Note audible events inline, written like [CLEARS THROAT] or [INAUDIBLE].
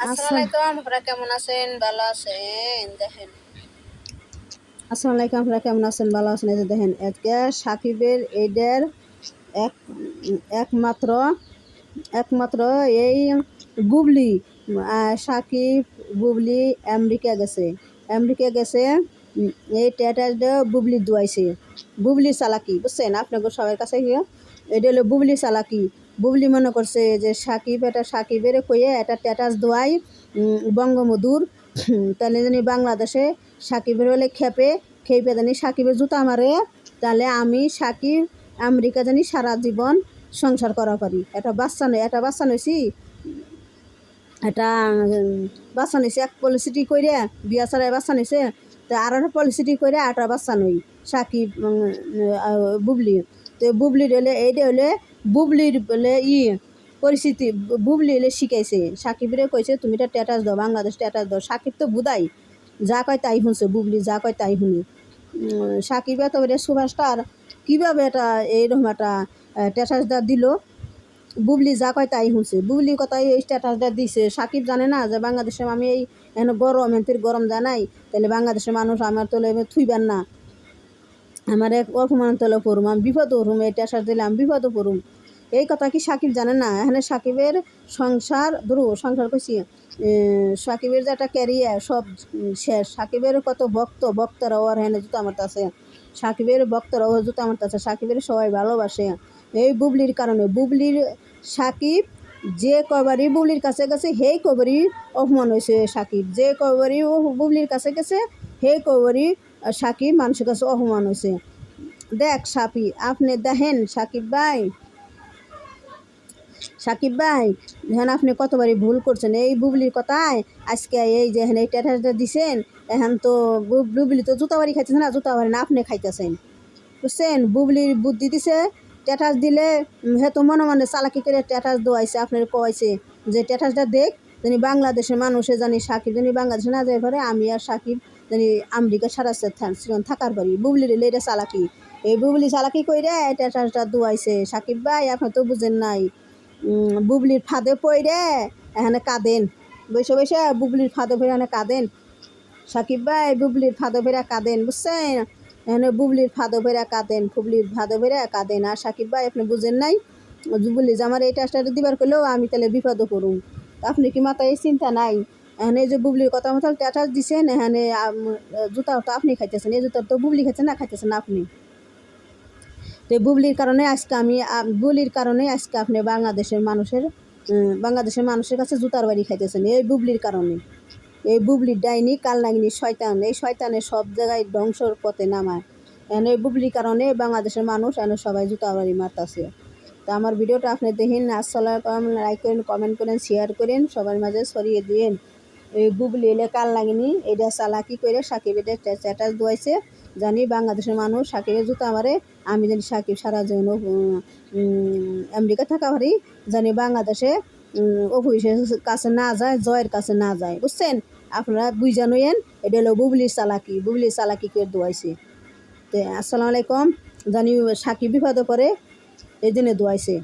আসসালামু আলাইকুম আপনারা কেমন আছেন? ভালো আছেন? দেখেন। আসসালামু আলাইকুম আপনারা কেমন আছেন? ভালো আছেন? এই যে দেখেন আজকে সাকিবের এইদের এক একমাত্র একমাত্র এই বুবলি আহ, সাকিব বুবলি আমেরিকা গেছে। আমেরিকা গেছে এই টেটাসটা বুবলি দুয়াইছে। বুবলি চালাকি বুঝছেন? আপনাদের সবার কাছে এটা হলো বুবলি চালাকি। বুবলি মনে করছে যে সাকিব, এটা সাকিবের কইয়ে এটা টেটাস দোয়াই বঙ্গমধুর। [CLEARS THROAT] তাহলে জানি বাংলাদেশে সাকিবের হলে খেপে খেপে জানি সাকিবের জুতা মারে। তাহলে আমি সাকিব, আমেরিকা জানি সারা জীবন সংসার করা পারি। এটা বাচ্চা নয়, এটা বাচ্চা নইছি এটা বাচ্চা নিছে এক পলিসিটি করে বিয়া ছাড়াই বাচ্চা নিছে তো আর পলিসিটি করে আটা বাচ্চা নই সাকিব বুবলি। তো বুবলির হলে এইটা হলে বুবলির বলে ই পরিস্থিতি, বুবলি হলে শিখাইছে। সাকিবরে কইছে তুমি এটা স্ট্যাটাস দাও, বাংলাদেশ স্ট্যাটাস দাও। সাকিব তো বুদাই, যা কয় তাই শুনছে, বুবলি যা কয় তাই শুনি। সাকিবে তো বড় সুপারস্টার কীভাবে এটা, এইরকম একটা স্ট্যাটাসটা দিল? বুবলি যা কয় তাই শুনছে। বুবলি কথাই এই স্ট্যাটাসটা দিছে। সাকিব জানে না যে বাংলাদেশে আমি এই গরম এনতির গরম জানাই তাহলে বাংলাদেশের মানুষ আমার তোলে থুইবেন না। আমার এক অপমান তোলে পড়ুম আমি বিপদ পড়ুম এটা স্ট্যাটাস দিলে আমি বিপদ পড়ুম। এই কথা কি সাকিব জানে না? এখানে সাকিবের সংসার, ধরু সংসার করছি সাকিবের যে একটা ক্যারিয়ার সব শেষ। সাকিবের কত ভক্ত, ভক্তরা ওর হেনে জুতো আমার আছে সাকিবের ভক্তরা ও জুতো আমার আছে সাকিবের সবাই ভালোবাসে। এই বুবলির কারণে, বুবলির সাকিব যে কবারই বুবলির কাছে গেছে, সেই কবারই অপমান হয়েছে সাকিব। যে কবারই ও বুবলির কাছে গেছে, সেই কবারই সাকিব, মানুষের কাছে অপমান হয়েছে দেখ সাপি আপনি দেখেন সাকিব ভাই। সাকিব ভাই এখন আপনি কতবারই ভুল করছেন। এই বুবলির কথায় আজকে এই যে এখানে এই স্ট্যাটাসটা দিছেন, এখন তো বুবলি তো জুতাবাড়ি খাইতেছে না, জুতাবাড়ি না আপনি খাইতেছেন। বুঝছেন? বুবলির বুদ্ধি দিছে স্ট্যাটাস দিলে হে তো মনে মনে চালাকি করে স্ট্যাটাস দোয়াইছে, আপনার কয়েছে যে স্ট্যাটাসটা দেখ, জানি বাংলাদেশের মানুষে জানি সাকিব যিনি বাংলাদেশে না যায় পারে আমি আর সাকিব আমেরিকা সারা জীবন থাকার পারি বুবলির এলে এটা চালাকি। এই বুবলি চালাকি কইরে স্ট্যাটাসটা দুয়াইছে। সাকিব ভাই, আপনি তো বুঝেন নাই। বুবলির ফাঁদে পইরে এখানে কাঁদেন। বসে বসে বুবলির ফাঁদে পড়ে এখানে কাঁদেন। সাকিব ভাই, বুবলির ফাঁদে ফেরা কাঁদেন, বুঝছেন? এখানে বুবলির ফাঁদে ফেরা কাঁদেন, বুবলির ফাঁদে ফেরা কাঁদেন। আর সাকিব ভাই, আপনি বুঝেন নাই? বুবলি যে আমার এই টাচটা দিবার করলেও আমি তাহলে বিপদে করুম আপনি কি মাথায় চিন্তা নাই? এখানে যে বুবলির কথা মতো স্ট্যাটাস দিছেন এখানে জুতা তো আপনি খাইতেছেন, এই জুতা তো বুবলি খাইছেন না খাইতেছেন আপনি? তো বুবলির কারণে আজকে আমি বুবলির কারণে আজকে আপনি বাংলাদেশের মানুষের বাংলাদেশের মানুষের কাছে জুতার বাড়ি খাইতেছেন, এই বুবলির কারণে। এই বুবলির ডাইনি, কাল নাগিনি, শয়তান, এই শয়তানের সব জায়গায় ধ্বংসর পথে নামায়। এখন এই বুবলির কারণে বাংলাদেশের মানুষ এখন সবাই জুতা বাড়ি মারতাছে। তো আমার ভিডিওটা আপনি দেখেন, আসসালাম লাইক করেন, কমেন্ট করেন শেয়ার করেন, সবার মাঝে ছড়িয়ে দিয়েন। এই বুবলি এলে কাল লাগেনি এটা চালাকি করে সাকিব এটা স্ট্যাটাস দোয়াইছে, জানি বাংলাদেশের মানুষ সাকিবের জুতা মারে আমি জানি সাকিব সারা জীবন আমেরিকা থাকা পারি, জানি বাংলাদেশে অফিসের কাছে না যায়, জয়ের কাছে না যায়, বুঝছেন? আপনারা বুঝা নইয়েন, এটা হলো বুবলির চালাকি বুবলির চালাকি করে দোয়াইছে? তো, আসসালামু আলাইকুম, জানি সাকিব বিপদে পরে এই দিনে দোয়াইছে।